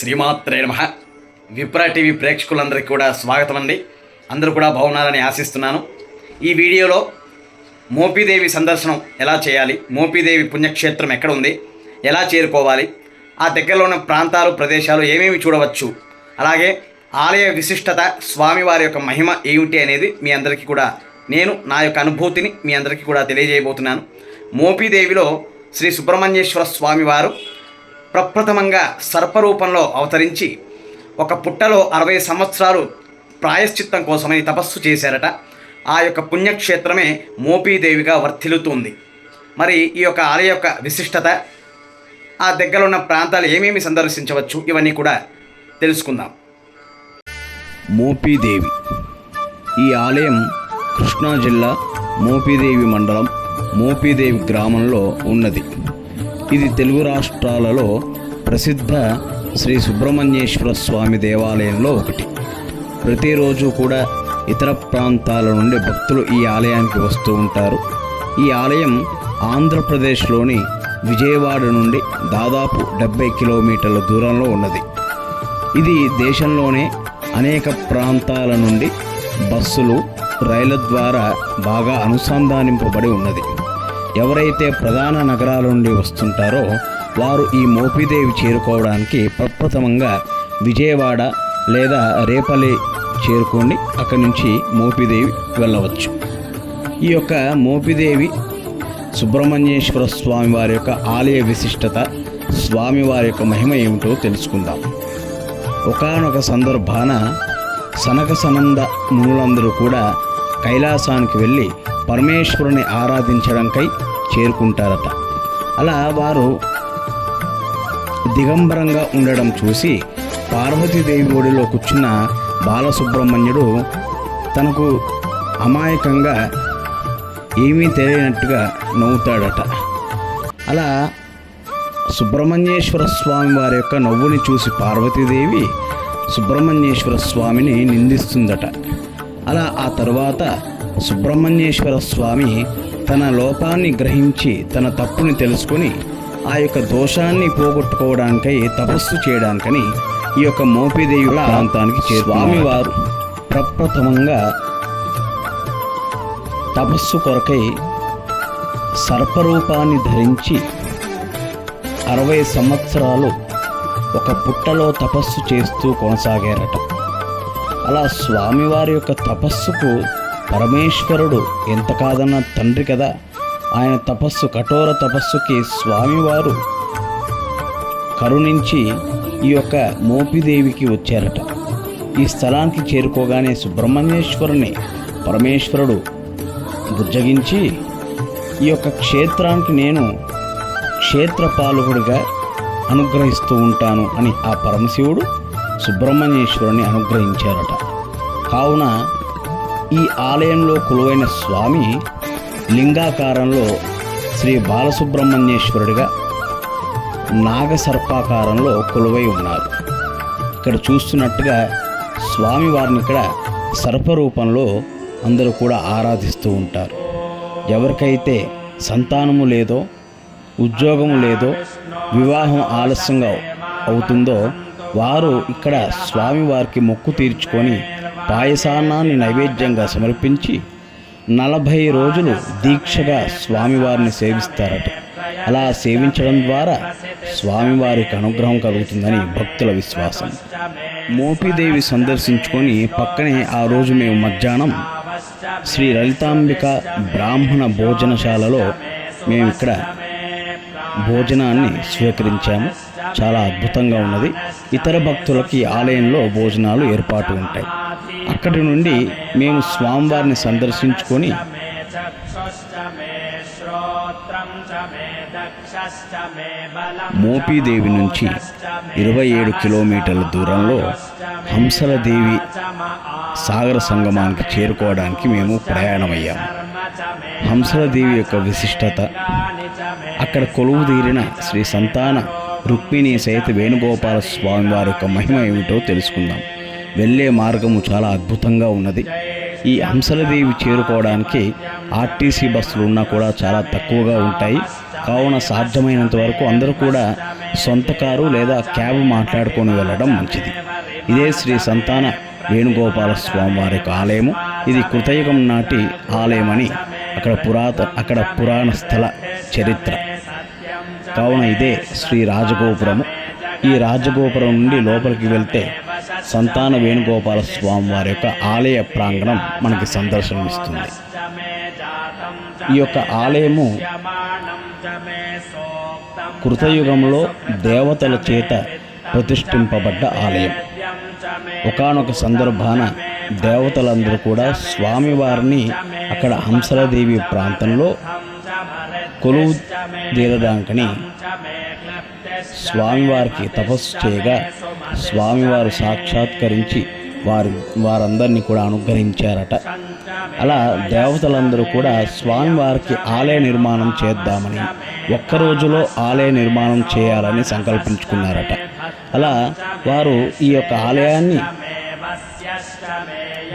శ్రీమాత్రే నమ. విప్రా టీవీ ప్రేక్షకులందరికీ కూడా స్వాగతం అండి అందరూ కూడా బాగున్నారని ఆశిస్తున్నాను. ఈ వీడియోలో మోపిదేవి సందర్శనం ఎలా చేయాలి? మోపిదేవి పుణ్యక్షేత్రం ఎక్కడ ఉంది? ఎలా చేరుకోవాలి? ఆ దగ్గరలో ఉన్న ప్రాంతాలు ప్రదేశాలు ఏమేమి చూడవచ్చు? అలాగే ఆలయ విశిష్టత స్వామివారి యొక్క మహిమ ఏమిటి అనేది మీ అందరికీ కూడా నేను నా యొక్క అనుభూతిని మీ అందరికీ కూడా తెలియజేయబోతున్నాను. మోపిదేవిలో శ్రీ సుబ్రహ్మణ్యేశ్వర స్వామివారు ప్రప్రథమంగా సర్పరూపంలో అవతరించి ఒక పుట్టలో అరవై సంవత్సరాలు ప్రాయశ్చిత్తం కోసమని తపస్సు చేశారట. ఆ యొక్క పుణ్యక్షేత్రమే మోపీదేవిగా వర్ధిల్లుతుంది. మరి ఈ యొక్క ఆలయ యొక్క విశిష్టత ఆ దగ్గర ఉన్న ప్రాంతాలు ఏమేమి సందర్శించవచ్చు? ఇవన్నీ కూడా తెలుసుకుందాం. మోపీదేవి. ఈ ఆలయం కృష్ణా జిల్లా మోపీదేవి మండలం మోపీదేవి గ్రామంలో ఉన్నది. ఇది తెలుగు రాష్ట్రాలలో ప్రసిద్ధ శ్రీ సుబ్రహ్మణ్యేశ్వర స్వామి దేవాలయంలో ఒకటి. ప్రతిరోజు కూడా ఇతర ప్రాంతాల నుండి భక్తులు ఈ ఆలయానికి వస్తూ ఉంటారు. ఈ ఆలయం ఆంధ్రప్రదేశ్లోని విజయవాడ నుండి దాదాపు డెబ్బై కిలోమీటర్ల దూరంలో ఉన్నది. ఇది దేశంలోనే అనేక ప్రాంతాల నుండి బస్సులు రైళ్ళ ద్వారా బాగా అనుసంధానింపబడి ఉన్నది. ఎవరైతే ప్రధాన నగరాల నుండి వస్తుంటారో వారు ఈ మోపిదేవి చేరుకోవడానికి ప్రప్రథమంగా విజయవాడ లేదా రేపల్లి చేరుకొని అక్కడి నుంచి మోపిదేవి వెళ్ళవచ్చు. ఈ యొక్క మోపిదేవి సుబ్రహ్మణ్యేశ్వర స్వామి వారి యొక్క ఆలయ విశిష్టత స్వామివారి యొక్క మహిమ ఏమిటో తెలుసుకుందాం. ఒకానొక సందర్భాన సనక సనంద మునులందరూ కూడా కైలాసానికి వెళ్ళి పరమేశ్వరుని ఆరాధించడంకై చేరుకుంటారట. అలా వారు దిగంబరంగా ఉండడం చూసి పార్వతీదేవి ఒడిలో కూర్చున్న బాలసుబ్రహ్మణ్యుడు తనకు అమాయకంగా ఏమీ తెలియనట్టుగా నవ్వుతాడట. అలా సుబ్రహ్మణ్యేశ్వర స్వామి వారి యొక్క నవ్వుని చూసి పార్వతీదేవి సుబ్రహ్మణ్యేశ్వర స్వామిని నిందిస్తుందట. అలా ఆ తర్వాత సుబ్రహ్మణ్యేశ్వర స్వామి తన లోపాన్ని గ్రహించి తన తప్పుని తెలుసుకొని ఆ యొక్క దోషాన్ని పోగొట్టుకోవడానికై తపస్సు చేయడానికని ఈ యొక్క మోపిదేవుల ప్రాంతానికి స్వామివారు ప్రప్రథమంగా తపస్సు కొరకై సర్పరూపాన్ని ధరించి అరవై సంవత్సరాలు ఒక పుట్టలో తపస్సు చేస్తూ కొనసాగారట. అలా స్వామివారి యొక్క తపస్సుకు పరమేశ్వరుడు ఎంత కాదన్న తండ్రి కదా. ఆయన తపస్సు కఠోర తపస్సుకి స్వామివారు కరుణించి ఈ యొక్క మోపిదేవికి వచ్చారట. ఈ స్థలానికి చేరుకోగానే సుబ్రహ్మణ్యేశ్వరుని పరమేశ్వరుడు బుజ్జగించి ఈ యొక్క క్షేత్రానికి నేను క్షేత్రపాలకుడిగా అనుగ్రహిస్తూ ఉంటాను అని ఆ పరమశివుడు సుబ్రహ్మణ్యేశ్వరుని అనుగ్రహించారట. కావున ఈ ఆలయంలో కొలువైన స్వామి లింగాకారంలో శ్రీ బాలసుబ్రహ్మణ్యేశ్వరుడిగా నాగసర్పాకారంలో కొలువై ఉన్నారు. ఇక్కడ చూస్తున్నట్టుగా స్వామివారిని ఇక్కడ సర్పరూపంలో అందరూ కూడా ఆరాధిస్తూ ఉంటారు. ఎవరికైతే సంతానము లేదో ఉద్యోగము లేదో వివాహం ఆలస్యంగా అవుతుందో వారు ఇక్కడ స్వామివారికి మొక్కు తీర్చుకొని పాయసాన్నాన్ని నైవేద్యంగా సమర్పించి నలభై రోజులు దీక్షగా స్వామివారిని సేవిస్తారట. అలా సేవించడం ద్వారా స్వామివారికి అనుగ్రహం కలుగుతుందని భక్తుల విశ్వాసం. మోపిదేవి సందర్శించుకొని పక్కనే ఆ రోజు మేము మధ్యాహ్నం శ్రీ లలితాంబిక బ్రాహ్మణ భోజనశాలలో మేము ఇక్కడ భోజనాన్ని స్వీకరించాము. చాలా అద్భుతంగా ఉన్నది. ఇతర భక్తులకి ఆలయంలో భోజనాలు ఏర్పాటు ఉంటాయి. అక్కడి నుండి మేము స్వామివారిని సందర్శించుకొని మోపీదేవి నుంచి ఇరవై ఏడు కిలోమీటర్ల దూరంలో హంసలదేవి సాగర సంగమానికి చేరుకోవడానికి మేము ప్రయాణమయ్యాము. హంసలదేవి యొక్క విశిష్టత అక్కడ కొలువు తీరిన శ్రీ సంతాన రుక్మిణి సహిత వేణుగోపాల స్వామి వారి యొక్క మహిమ ఏమిటో తెలుసుకుందాం. వెళ్ళే మార్గము చాలా అద్భుతంగా ఉన్నది. ఈ హంసలదేవి చేరుకోవడానికి ఆర్టీసీ బస్సులు ఉన్నా కూడా చాలా తక్కువగా ఉంటాయి. కావున సాధ్యమైనంత వరకు అందరూ కూడా సొంత కారు లేదా క్యాబ్ మాట్లాడుకొని వెళ్ళడం మంచిది. ఇదే శ్రీ సంతాన వేణుగోపాల స్వామి వారి యొక్క ఆలయము. ఇది కృతయుగం నాటి ఆలయమని అక్కడ పురాత అక్కడ పురాణ స్థల చరిత్ర. కావున ఇదే శ్రీ రాజగోపురము ఈ రాజగోపురం నుండి లోపలికి వెళ్తే సంతాన వేణుగోపాల స్వామి వారి యొక్క ఆలయ ప్రాంగణం మనకి సందర్శనమిస్తుంది ఈ యొక్క ఆలయము కృతయుగంలో దేవతల చేత ప్రతిష్ఠింపబడ్డ ఆలయం. ఒకానొక సందర్భాన దేవతలందరూ కూడా స్వామివారిని అక్కడ హంసలదేవి ప్రాంతంలో కొలువు దీరదాంకని స్వామివారికి తపస్సు చేయగా స్వామివారు సాక్షాత్కరించి వారి వారందరినీ కూడా అనుగ్రహించారట. అలా దేవతలందరూ కూడా స్వామివారికి ఆలయ నిర్మాణం చేద్దామని ఒక్క రోజులో ఆలయ నిర్మాణం చేయాలని సంకల్పించుకున్నారట. అలా వారు ఈ యొక్క ఆలయాన్ని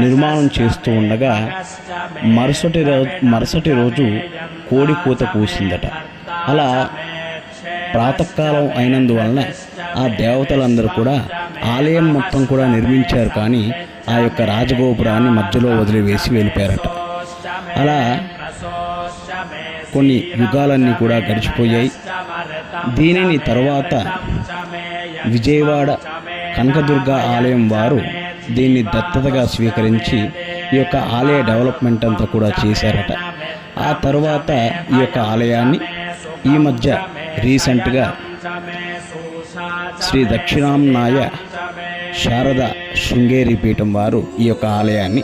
నిర్మాణం చేస్తూ ఉండగా మరుసటి రోజు మరుసటి రోజు కోడి కూత కూసిందట అలా ప్రాతకాలం అయినందువలన ఆ దేవతలందరూ కూడా ఆలయం మొత్తం కూడా నిర్మించారు కానీ ఆ యొక్క రాజగోపురాన్ని మధ్యలో వదిలివేసి వెళ్ళిపోయారట. అలా కొన్ని యుగాలన్నీ కూడా గడిచిపోయాయి. దీనిని తరువాత విజయవాడ కనకదుర్గ ఆలయం వారు దీన్ని దత్తతగా స్వీకరించి ఈ యొక్క ఆలయ డెవలప్మెంట్ అంతా కూడా చేశారట. ఆ తర్వాత ఈ యొక్క ఆలయాన్ని ఈ మధ్య రీసెంట్గా శ్రీ దక్షిణాంనాయ శారద శృంగేరి పీఠం వారు ఈ యొక్క ఆలయాన్ని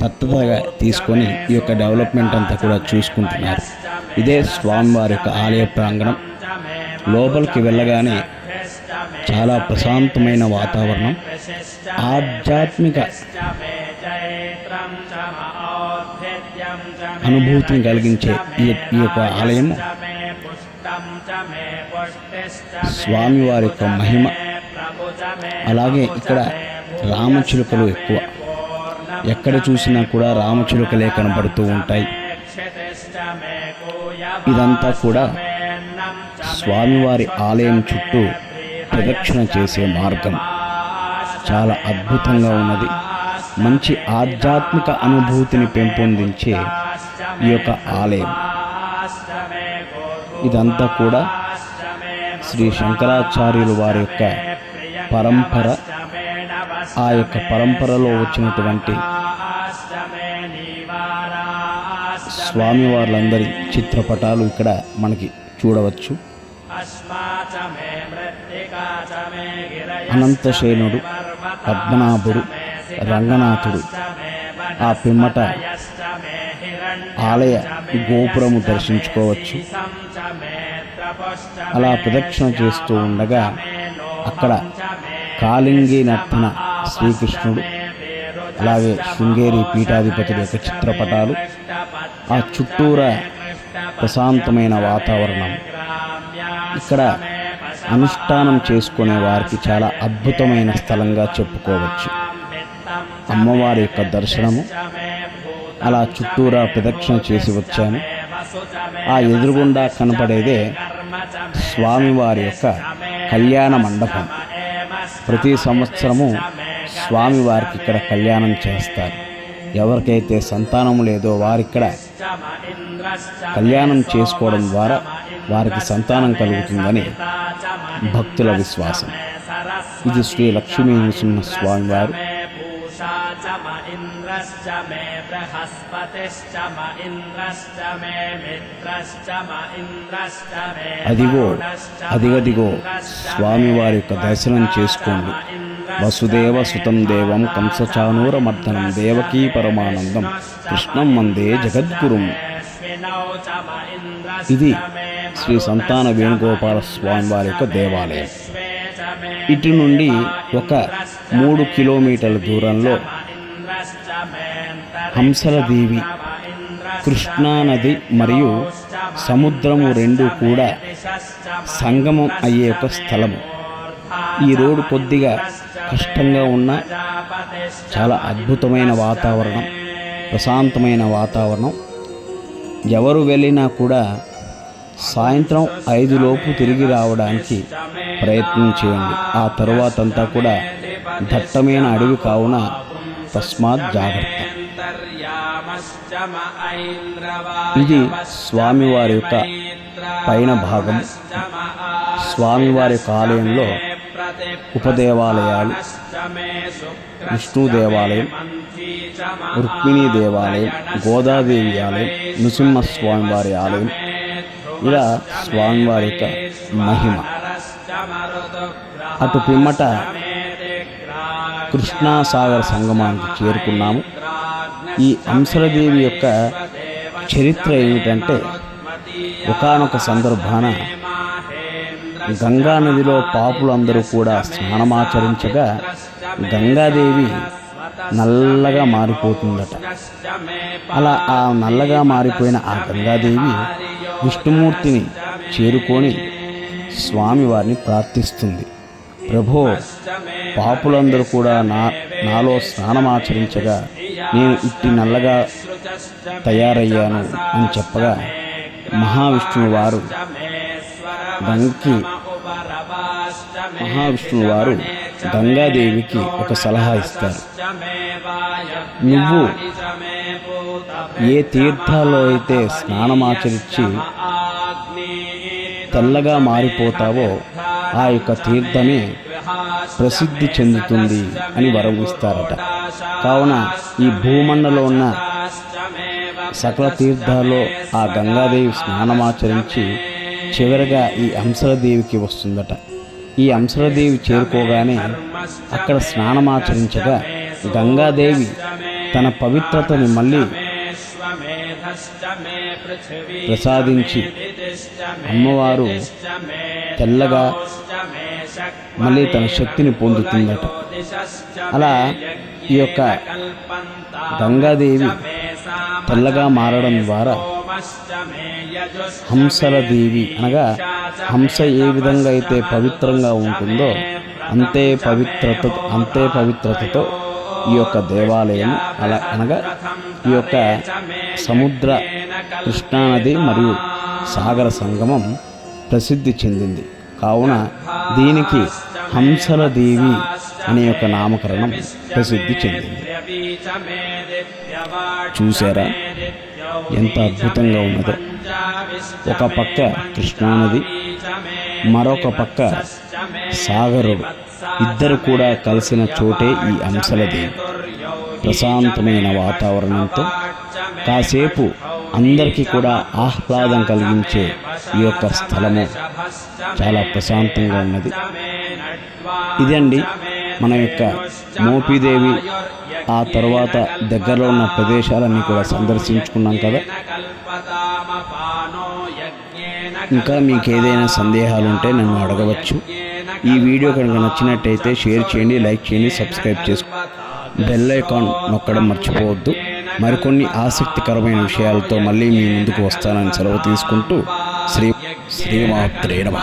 దత్తతగా తీసుకొని ఈ యొక్క డెవలప్మెంట్ అంతా కూడా చూసుకుంటున్నారు. ఇదే స్వామివారి యొక్క ఆలయ ప్రాంగణం. లోపలికి వెళ్ళగానే చాలా ప్రశాంతమైన వాతావరణం. ఆధ్యాత్మిక అనుభూతిని కలిగించే ఈ ఈ యొక్క ఆలయము స్వామివారి యొక్క మహిమ. అలాగే ఇక్కడ రామచిలుకలు ఎక్కువ. ఎక్కడ చూసినా కూడా రామచిలుకలే కనబడుతూ ఉంటాయి. ఇదంతా కూడా స్వామివారి ఆలయం చుట్టూ ప్రదక్షిణ చేసే మార్గం. చాలా అద్భుతంగా ఉన్నది. మంచి ఆధ్యాత్మిక అనుభూతిని పెంపొందించే ఈ యొక్క ఆలయం. ఇదంతా కూడా శ్రీ శంకరాచార్యులు వారి యొక్క పరంపర ఆ యొక్క పరంపరలో వచ్చినటువంటి స్వామివార్లందరి చిత్రపటాలు ఇక్కడ మనకి చూడవచ్చు. అనంతశయనుడు పద్మనాభుడు రంగనాథుడు ఆ పిమ్మట ఆలయ గోపురము దర్శించుకోవచ్చు. అలా ప్రదక్షిణ చేస్తూ ఉండగా అక్కడ కాళింగి నర్తన శ్రీకృష్ణుడు అలాగే శృంగేరి పీఠాధిపతుల యొక్క చిత్రపటాలు ఆ చుట్టూరా ప్రశాంతమైన వాతావరణం. ఇక్కడ అనుష్ఠానం చేసుకునే వారికి చాలా అద్భుతమైన స్థలంగా చెప్పుకోవచ్చు. అమ్మవారి యొక్క దర్శనము అలా చుట్టూరా ప్రదక్షిణ చేసి వచ్చాను ఆ ఎదురుగుండా కనపడేదే స్వామివారి యొక్క కళ్యాణ మండపం. ప్రతి సంవత్సరము స్వామివారికి ఇక్కడ కళ్యాణం చేస్తారు. ఎవరికైతే సంతానం లేదో వారిక్కడ కళ్యాణం చేసుకోవడం ద్వారా వారికి సంతానం కలుగుతుందని భక్తుల విశ్వాసం. ఇది శ్రీ లక్ష్మీ నృసింహ స్వామివారు ఇంద్రశ్చ మే బృహస్పతిశ్చ మ ఇంద్రశ్చ మే మిత్రశ్చ మ ఇంద్రశ్చ మే అదిగో అదిగదిగో స్వామివారి యొక్క దర్శనం చేసుకోండి. వసుదేవ సుతం దేవం కంసచానూరమర్దనం దేవకీ పరమానందం. కృష్ణం వందే జగద్గురుం. ఇది శ్రీ సంతాన వేణుగోపాల స్వామి వారి యొక్క దేవాలయం. ఇటు నుండి ఒక మూడు కిలోమీటర్ల దూరంలో హంసల దేవి కృష్ణానది మరియు సముద్రము రెండు కూడా సంగమం అయ్యే ఒక స్థలము. ఈ రోడ్డు కొద్దిగా కష్టంగా ఉన్న చాలా అద్భుతమైన వాతావరణం ప్రశాంతమైన వాతావరణం. ఎవరు వెళ్ళినా కూడా సాయంత్రం ఐదులోపు తిరిగి రావడానికి ప్రయత్నం చేయండి. ఆ తరువాత అంతా కూడా దట్టమైన అడవి కావున తస్మాత్ జాగ్రత్త. ఇది స్వామివారి యొక్క పైన భాగం. స్వామివారి యొక్క ఆలయంలో ఉపదేవాలయాలు విష్ణు దేవాలయం రుక్మిణీ దేవాలయం గోదాదేవి ఆలయం నృసింహస్వామి వారి ఆలయం. ఇలా స్వామివారి యొక్క మహిమ. అటు పిమ్మట కృష్ణాసాగర్ సంగమానికి చేరుకున్నాము. ఈ అంశలదేవి యొక్క చరిత్ర ఏమిటంటే ఒకానొక సందర్భాన గంగా నదిలో పాపులందరూ కూడా స్నానమాచరించగా గంగాదేవి నల్లగా మారిపోతుందట. అలా ఆ నల్లగా మారిపోయిన ఆ గంగాదేవి విష్ణుమూర్తిని చేరుకొని స్వామివారిని ప్రార్థిస్తుంది. ప్రభో పాపులందరూ కూడా నా నాలో స్నానమాచరించగా నేను ఇట్టి నల్లగా తయారయ్యాను అని చెప్పగా మహావిష్ణువు వారు గంగకి మహావిష్ణువు వారు గంగాదేవికి ఒక సలహా ఇస్తారు. నువ్వు ఏ తీర్థాల్లో అయితే స్నానమాచరించి తెల్లగా మారిపోతావో ఆ యొక్క తీర్థమే ప్రసిద్ధి చెందుతుంది అని వరం ఇస్తారట. కావున ఈ భూమండలో ఉన్న సకల తీర్థాల్లో ఆ గంగాదేవి స్నానమాచరించి చివరిగా ఈ అంశలదేవికి వస్తుందట. ఈ అంశరదేవి చేరుకోగానే అక్కడ స్నానమాచరించగా గంగాదేవి తన పవిత్రతని మళ్ళీ ప్రసాదించి అమ్మవారు తెల్లగా మళ్ళీ తన శక్తిని పొందుతుందట. అలా ఈ యొక్క గంగాదేవి తెల్లగా మారడం ద్వారా హంసల దేవి అనగా హంస ఏ విధంగా అయితే పవిత్రంగా ఉంటుందో అంతే పవిత్రత అంతే పవిత్రతతో ఈ యొక్క దేవాలయం అలా అనగా ఈ యొక్క సముద్ర కృష్ణానది మరియు సాగర సంగమం ప్రసిద్ధి చెందింది. కావున దీనికి హంసల దేవి అనే యొక్క నామకరణం ప్రసిద్ధి చెందింది. చూసారా ఎంత అద్భుతంగా ఉన్నదో. ఒక పక్క కృష్ణానది మరొక పక్క సాగరుడు. ఇద్దరు కూడా కలిసిన చోటే ఈ అంశలదేవి ప్రశాంతమైన వాతావరణంతో కాసేపు అందరికీ కూడా ఆహ్లాదం కలిగించే ఈ యొక్క స్థలము చాలా ప్రశాంతంగా ఉన్నది. ఇదండి మన యొక్క మోపిదేవి. ఆ తర్వాత దగ్గరలో ఉన్న ప్రదేశాలన్నీ కూడా సందర్శించుకున్నాం కదా. ఇంకా మీకు ఏదైనా సందేహాలు ఉంటే నన్ను అడగవచ్చు. ఈ వీడియో కనుక నచ్చినట్టయితే షేర్ చేయండి లైక్ చేయండి సబ్స్క్రైబ్ చేసుకో బెల్ ఐకాన్ నొక్కడం మర్చిపోవద్దు. మరికొన్ని ఆసక్తికరమైన విషయాలతో మళ్ళీ మీ ముందుకు వస్తానని సెలవు తీసుకుంటూ శ్రీ శ్రీమాత్రే నమః.